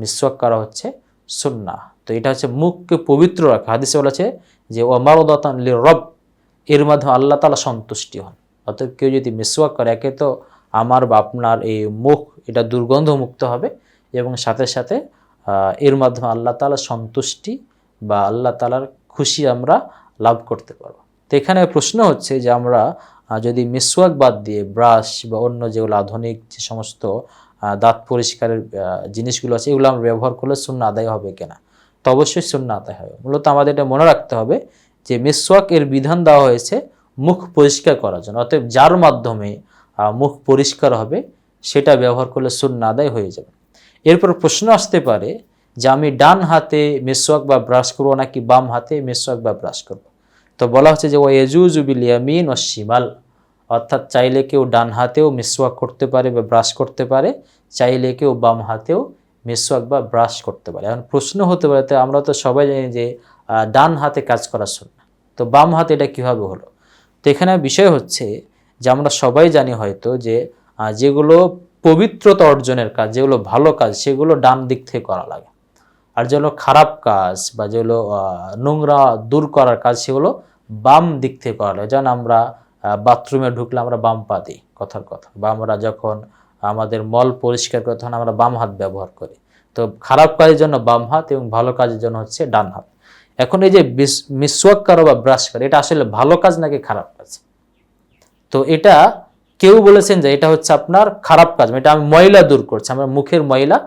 মিসওয়াক করা হচ্ছে? সুন্না তো এটা হচ্ছে মুখকে পবিত্র রাখা। হাদিসে বলেছে যে ওমারদাতান লি রব এর মাধ্যমে আল্লাহ তালা সন্তুষ্টি হন। অর্থাৎ কেউ যদি মিসওয়াক করে, একে তো আমার বা আপনার এই মুখ, এটা দুর্গন্ধ মুক্ত হবে এবং সাথে সাথে এর মাধ্যমে আল্লাহ তালা সন্তুষ্টি বা আল্লাহ তালার খুশি আমরা লাভ করতে পারব। তো এখানে প্রশ্ন হচ্ছে যে, আমরা যদি মিসওয়াক বাদ দিয়ে ব্রাশ বা অন্য যেগুলো আধুনিক যে সমস্ত দাঁত পরিষ্কারের জিনিসগুলো আছে, এগুলো আমরা ব্যবহার করলে শূন্য আদায় হবে কিনা? তো অবশ্যই শূন্য আদায় হবে। মূলত আমাদের এটা মনে রাখতে হবে যে মিসওয়াক এর বিধান দেওয়া হয়েছে মুখ পরিষ্কার করার জন্য। অতএব যার মাধ্যমে মুখ পরিষ্কার হবে, সেটা ব্যবহার করলে শূন্য আদায় হয়ে যাবে। এরপর প্রশ্ন আসতে পারে যে আমি ডান হাতে মিসওয়াক বা ব্রাশ করব নাকি বাম হাতে মিসওয়াক বা ব্রাশ করব? তো বলা হচ্ছে যে ও এজুজুবিল ইয়ামিন ও শিমাল। অর্থাৎ চাইলে কেউ ডান হাতেও মিসওয়াক করতে পারে বা ব্রাশ করতে পারে, চাইলে কেউ বাম হাতেও মিসওয়াক বা ব্রাশ করতে পারে। এখন প্রশ্ন হতে পারে, তো আমরা তো সবাই জানি যে ডান হাতে কাজ করা শূন্য। তো বাম হাতে এটা কীভাবে হলো? তো এখানে বিষয় হচ্ছে যে, আমরা সবাই জানি হয়তো যে যেগুলো পবিত্রতা অর্জনের কাজ, যেগুলো ভালো কাজ, সেগুলো ডান দিক থেকে করা লাগে। আর যেগুলো খারাপ কাজ বা যেগুলো নোংরা দূর করার কাজ, সেগুলো বাম দিক থেকে করা লাগে। যেমন আমরা বাথরুমে ঢুকলে আমরা বাম পা দিই, কথার কথা। বা আমরা যখন আমাদের মল পরিষ্কার করি তখন আমরা বাম হাত ব্যবহার করি। তো খারাপ কাজের জন্য বাম হাত এবং ভালো কাজের জন্য হচ্ছে ডান হাত। এখন এই যে মিসওয়াক করা বা ব্রাশ করা, এটা আসলে ভালো কাজ নাকি খারাপ কাজ? তো এটা কেউ বলেছেন যে এটা হচ্ছে আপনার খারাপ কাজ এটা আমি ময়লা দূর করছি, আমার মুখের ময়লা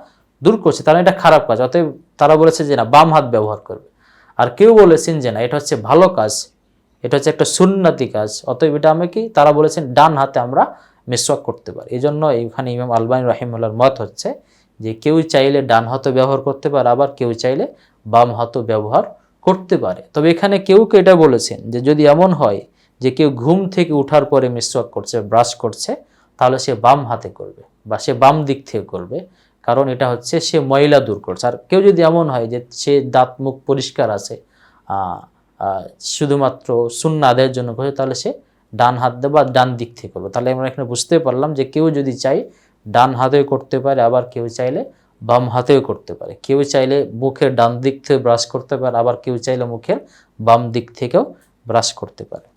দূর করছি, তাহলে এটা খারাপ কাজ। অতএব তারা বলেছে যে না, বাম হাত ব্যবহার করবে। আর কেউ বলেছেন যে না, এটা হচ্ছে ভালো কাজ এটা হচ্ছে একটা সুন্নাতি কাজ। অতএব এটা আমি কি? তারা বলেছেন, ডান হাতে আমরা মিসওয়াক করতে পারি। এই জন্য এইখানে ইমাম আলবানী রাহিমুল্লাহর মত হচ্ছে যে, কেউ চাইলে ডান হাতও ব্যবহার করতে পারে, আবার কেউ চাইলে বাম হাতও ব্যবহার করতে পারে। তবে এখানে কেউ কেউ এটা বলেছেন যে, যদি এমন হয় যে, কেউ ঘুম থেকে উঠার পরে মিসওয়াক করছে, ব্রাশ করছে, তাহলে সে বাম হাতে করবে বা সে বাম দিক থেকে করবে। কারণ এটা হচ্ছে সে ময়লা দূর করছে। আর কেউ যদি এমন হয় যে, সে দাঁত মুখ পরিষ্কার আছে শুধুমাত্র শূন্য আদায়ের জন্য করে তাহলে সে ডান হাত দিয়ে বা ডান দিক থেকে করবে। তাহলে আমরা এখানে বুঝতে পারলাম যে কেউ যদি চাই ডান হাতেও করতে পারে, আবার কেউ চাইলে বাম হাতেও করতে পারে। কেউ চাইলে মুখের ডান দিক থেকে ব্রাশ করতে পারে, আবার কেউ চাইলে মুখের বাম দিক থেকেও ব্রাশ করতে পারে।